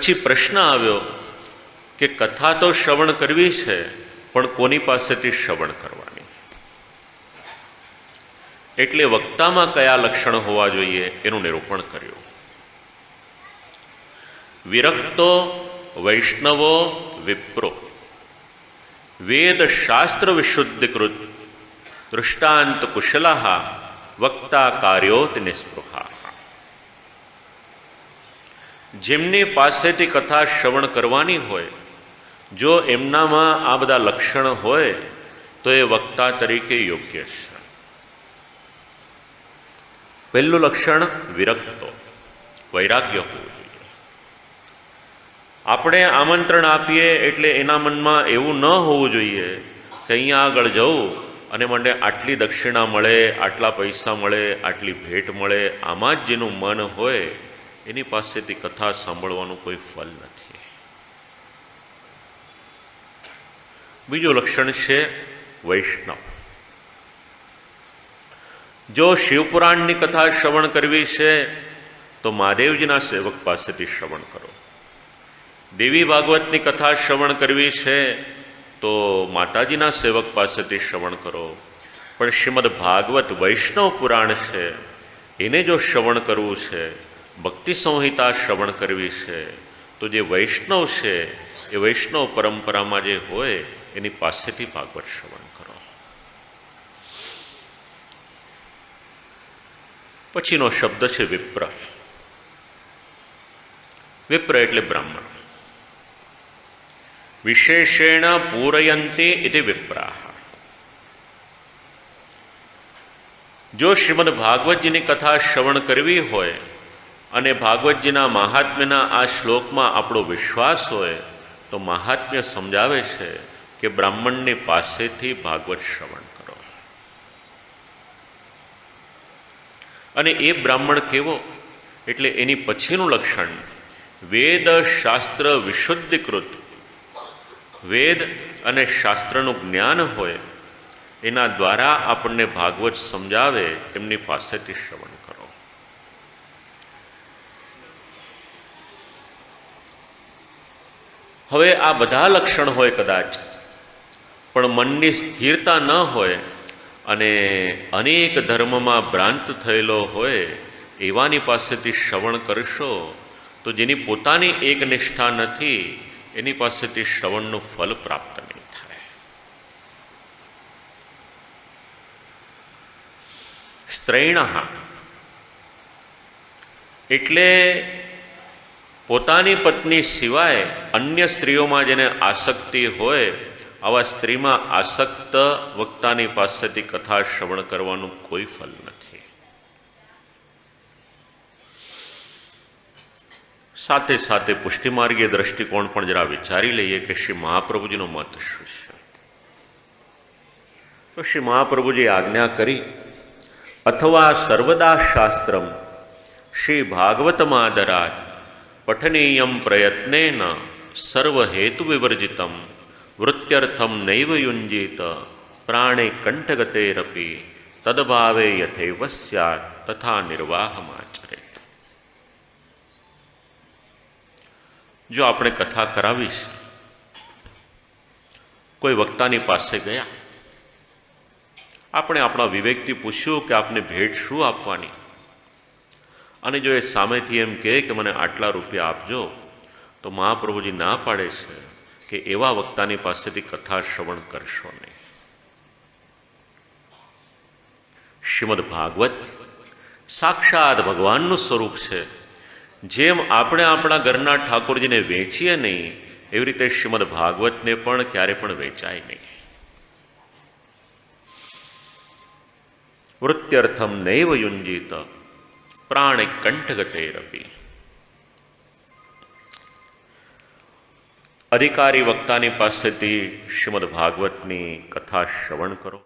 પછી પ્રશ્ન આવ્યો કે કથા તો શ્રવણ કરવી છે, પણ કોની પાસેથી શ્રવણ કરવાની? એટલે વક્તામાં કયા લક્ષણ હોવા જોઈએ એનું નિરૂપણ કર્યું. વિરક્તો, વૈષ્ણવો, વિપ્રો. વેદ શાસ્ત્ર વિશુદ્ધિકૃત, દૃષ્ટાંત કુશલા, વક્તા કાર્યોત નિસ્પૃહા. જેમની પાસેથી કથા શ્રવણ કરવાની હોય, જો એમનામાં આ બધા લક્ષણ હોય, તો એ વક્તા તરીકે યોગ્ય છે. પહેલું લક્ષણ વિરક્તો, વૈરાગ્ય હોવું જોઈએ. આપણે આમંત્રણ આપીએ એટલે એના મનમાં એવું ન હોવું જોઈએ કે અહીંયા આગળ જવું અને મને આટલી દક્ષિણા મળે, આટલા પૈસા મળે, આટલી ભેટ મળે, આમાં જ જેનું મન હોય એની પાસેથી કથા સાંભળવાનું કોઈ ફલ નથી. બીજું લક્ષણ છે વૈષ્ણવ. જો શિવપુરાણની કથા શ્રવણ કરવી છે, તો મહાદેવજીના સેવક પાસેથી શ્રવણ કરો. દેવી ભાગવતની કથા શ્રવણ કરવી છે, તો માતાજીના સેવક પાસેથી શ્રવણ કરો. પણ શ્રીમદ ભાગવત વૈષ્ણવ પુરાણ છે, એને જો શ્રવણ કરવું છે ભક્તિ સંહિતા શ્રવણ કરવી છે, તો જે વૈષ્ણવ છે, એ વૈષ્ણવ પરંપરામાં જે હોય, એની પાસેથી ભાગવત શ્રવણ કરો. પછીનો શબ્દ છે વિપ્ર. વિપ્ર એટલે બ્રાહ્મણ. વિશેષેણ પૂરયંતી એ વિપ્રાહ. જો શ્રીમદ ભાગવતજીની કથા શ્રવણ કરવી હોય અને ભાગવતજીના મહાત્મ્યના આ શ્લોકમાં આપણો વિશ્વાસ હોય, તો મહાત્મ્ય સમજાવે છે કે બ્રાહ્મણની પાસેથી ભાગવત શ્રવણ કરો. અને એ બ્રાહ્મણ કેવો? એટલે એની પછીનું લક્ષણ, વેદ શાસ્ત્ર વિશુદ્ધિકૃત. વેદ અને શાસ્ત્રનું જ્ઞાન હોય, એના દ્વારા આપણને ભાગવત સમજાવે, એમની પાસેથી શ્રવણ કરો હવે આ બધા લક્ષણ હોય કદાચ, પણ મનની સ્થિરતા ન હોય અને અનેક ધર્મમાં ભ્રાંત થયેલો હોય એવાની પાસેથી શ્રવણ કરશો, તો જેની પોતાની એક નિષ્ઠા નથી, એની પાસેથી શ્રવણનું ફલ પ્રાપ્ત નહીં થાય. સ્ત્રૈણ એટલે પોતાની પત્ની સિવાય અન્ય સ્ત્રીઓમાં જેને આસક્તિ હોય, આવા સ્ત્રીમાં આસક્ત વક્તાની પાસેથી કથા શ્રવણ કરવાનું કોઈ ફલ નથી. સાથે સાથે પુષ્ટિમાર્ગીય દ્રષ્ટિકોણ પણ જરા વિચારી લઈએ કે શ્રી મહાપ્રભુજીનો મત શું છે. તો શ્રી મહાપ્રભુજી આજ્ઞા કરી, અથવા સર્વદા શાસ્ત્રમ શ્રી ભાગવતમાદરાજ પઠનીયમ પ્રયત્નેન સર્વહેતુ વિવર્જિતમ વૃત્યર્થમ નૈવ યુંજીત પ્રાણે કંઠગતેરપી તદભાવે યથૈવ સ્યાત તથા નિર્વાહમાચરેત જો આપણે કથા કરાવીશ કોઈ વક્તાની પાસે ગયા આપણે આપણા વિવેકથી પૂછ્યું કે આપને ભેટ શું આપવાની અને જો એ સામેથી એમ કહે કે મને આટલા રૂપિયા આપજો, તો મહાપ્રભુજી ના પાડે છે કે એવા વક્તાની પાસેથી કથા શ્રવણ કરશો નહીં. શ્રીમદ ભાગવત સાક્ષાત ભગવાનનું સ્વરૂપ છે. જેમ આપણે આપણા ઘરના ઠાકોરજીને વેચીએ નહીં, એવી રીતે શ્રીમદ ભાગવતને પણ ક્યારે પણ વેચાય નહીં. વૃત્યર્થમ નૈવ યુંજીત કંઠગતેરપી અધિકારી વક્તાની પાસેથી શ્રીમદ ભાગવતની કથા શ્રવણ કરો